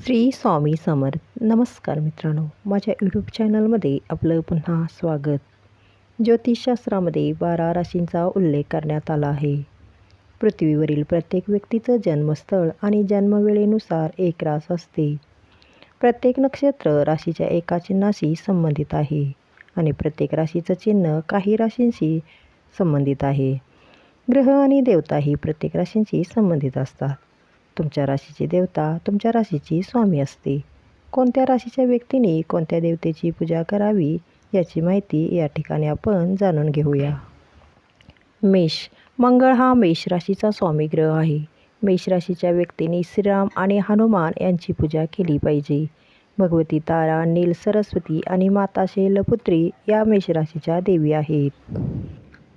श्री स्वामी समर्थ. नमस्कार मित्रांनो. माझ्या यूट्यूब चॅनलमध्ये आपलं पुन्हा स्वागत. ज्योतिषशास्त्रामध्ये बारा राशींचा उल्लेख करण्यात आला आहे. पृथ्वीवरील प्रत्येक व्यक्तीचं जन्मस्थळ आणि जन्मवेळेनुसार एक रास असते. प्रत्येक नक्षत्र राशीच्या एका चिन्हाशी संबंधित आहे आणि प्रत्येक राशीचं चिन्ह काही राशींशी संबंधित आहे. ग्रह आणि देवताही प्रत्येक राशींशी संबंधित असतात. तुमच्या राशीची देवता तुमच्या राशीची स्वामी असते. कोणत्या राशीच्या व्यक्तीने कोणत्या देवतेची पूजा करावी याची माहिती या ठिकाणी आपण जाणून घेऊया. मेष. मंगळ हा मेष राशीचा स्वामी ग्रह आहे. मेष राशीच्या व्यक्तीने श्रीराम आणि हनुमान यांची पूजा केली पाहिजे. भगवती तारा नील सरस्वती आणि माता शैलपुत्री या मेष राशीच्या देवी आहेत.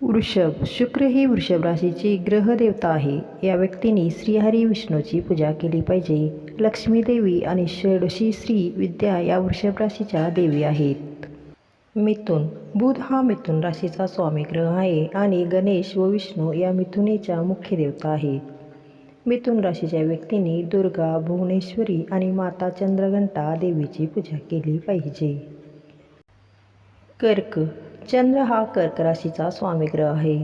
वृषभ शुक्र ही वृषभ राशीची ग्रहदेवता आहे. या व्यक्तीने श्रीहरी विष्णूची पूजा केली पाहिजे. लक्ष्मी देवी आणि षडशी श्री विद्या या वृषभ राशीच्या देवी आहेत. मिथुन बुध हा मिथुन राशीचा स्वामी ग्रह आहे आणि गणेश व विष्णू या मिथुनेच्या मुख्य देवता आहेत. मिथुन राशीच्या व्यक्तीने दुर्गा भुवनेश्वरी आणि माता चंद्रघंटा देवीची पूजा केली पाहिजे. कर्क चंद्र हा कर्क राशीचा स्वामीग्रह आहे.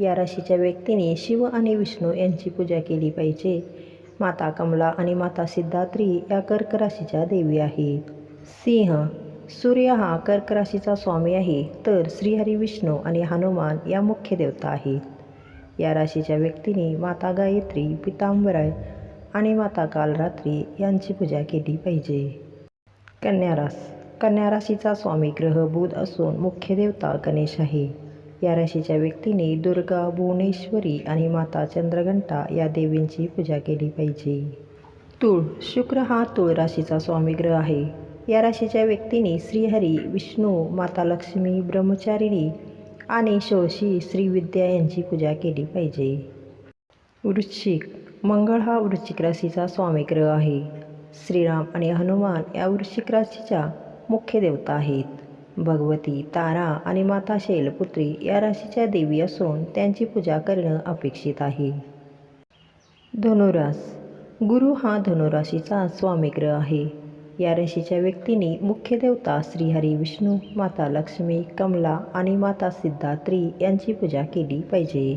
या राशीच्या व्यक्तीने शिव आणि विष्णू यांची पूजा केली पाहिजे. माता कमला आणि माता सिद्धात्री या कर्क राशीच्या देवी आहेत. सिंह सूर्य हा कर्क राशीचा स्वामी आहे तर श्रीहरी विष्णू आणि हनुमान या मुख्य देवता आहेत. या राशीच्या व्यक्तीने माता गायत्री पितांबराय आणि माता कालरात्री यांची पूजा केली पाहिजे. कन्या रास कन्या राशीचा स्वामी ग्रह बुध असून मुख्य देवता गणेश आहे. या राशीच्या व्यक्तीने दुर्गा भुवनेश्वरी आणि माता चंद्रघंटा या देवींची पूजा केली पाहिजे. तूळ शुक्र हा तूळ राशीचा स्वामी ग्रह आहे. या राशीच्या व्यक्तीने श्रीहरी विष्णू माता लक्ष्मी ब्रह्मचारिणी आणि षोडशी श्रीविद्या यांची पूजा केली पाहिजे. वृश्चिक मंगळ हा वृश्चिक राशीचा स्वामी ग्रह आहे. श्रीराम आणि हनुमान या वृश्चिक राशीच्या मुख्य देवता आहेत. भगवती तारा आणि माता शैलपुत्री या राशीच्या देवी असून त्यांची पूजा करणं अपेक्षित आहे. धनुरास. गुरु हा धनुराशीचा स्वामीग्रह आहे. या राशीच्या व्यक्तीने मुख्य देवता श्रीहरी विष्णू माता लक्ष्मी कमला आणि माता सिद्धात्री यांची पूजा केली पाहिजे.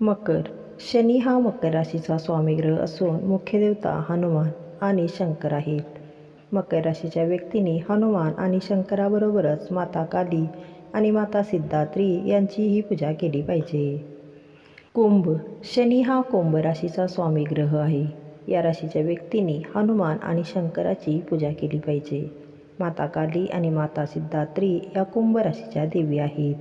मकर. शनी हा मकर राशीचा स्वामीग्रह असून मुख्य देवता हनुमान आणि शंकर आहेत. मकर राशीच्या व्यक्तीने हनुमान आणि शंकराबरोबरच माता काली आणि माता सिद्धात्री यांचीही पूजा केली पाहिजे. कुंभ. शनी हा कुंभ राशीचा स्वामी ग्रह आहे. या राशीच्या व्यक्तीने हनुमान आणि शंकराची पूजा केली पाहिजे. माता काली आणि माता सिद्धात्री या कुंभ राशीच्या देवी आहेत.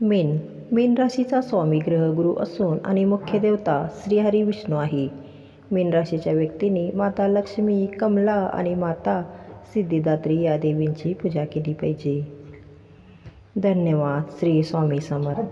मीन. मीन राशीचा स्वामी ग्रह गुरु असून आणि मुख्य देवता श्रीहरी विष्णू आहे. मीन राशीच्या व्यक्तीने माता लक्ष्मी कमला आणि माता सिद्धिदात्री या देवींची पूजा केली पाहिजे. धन्यवाद. श्री स्वामी समर्थ.